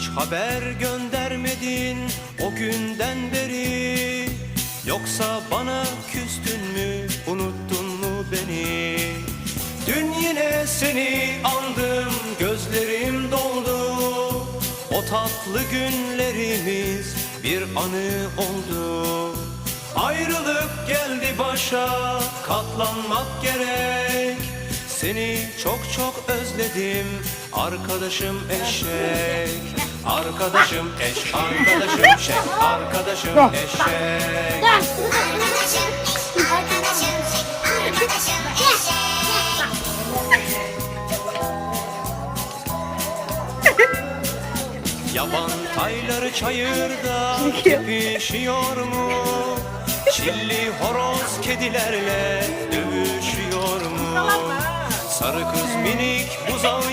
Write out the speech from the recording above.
Hiç haber göndermedin o günden beri. Yoksa bana küstün mü unuttun mu beni? Dün yine seni andım gözlerim doldu. O tatlı günlerimiz bir anı oldu. Ayrılık geldi başa katlanmak gerek. Seni çok çok özledim arkadaşım eşek Arkadaşım eş, arkadaşım şek, arkadaşım eşek Arkadaşım eş, arkadaşım şek, arkadaşım eşek. Yaban tayları çayırda tepişiyor mu? Çilli horoz kedilerle dövüşüyor mu? Sarı kız minik buzağıyı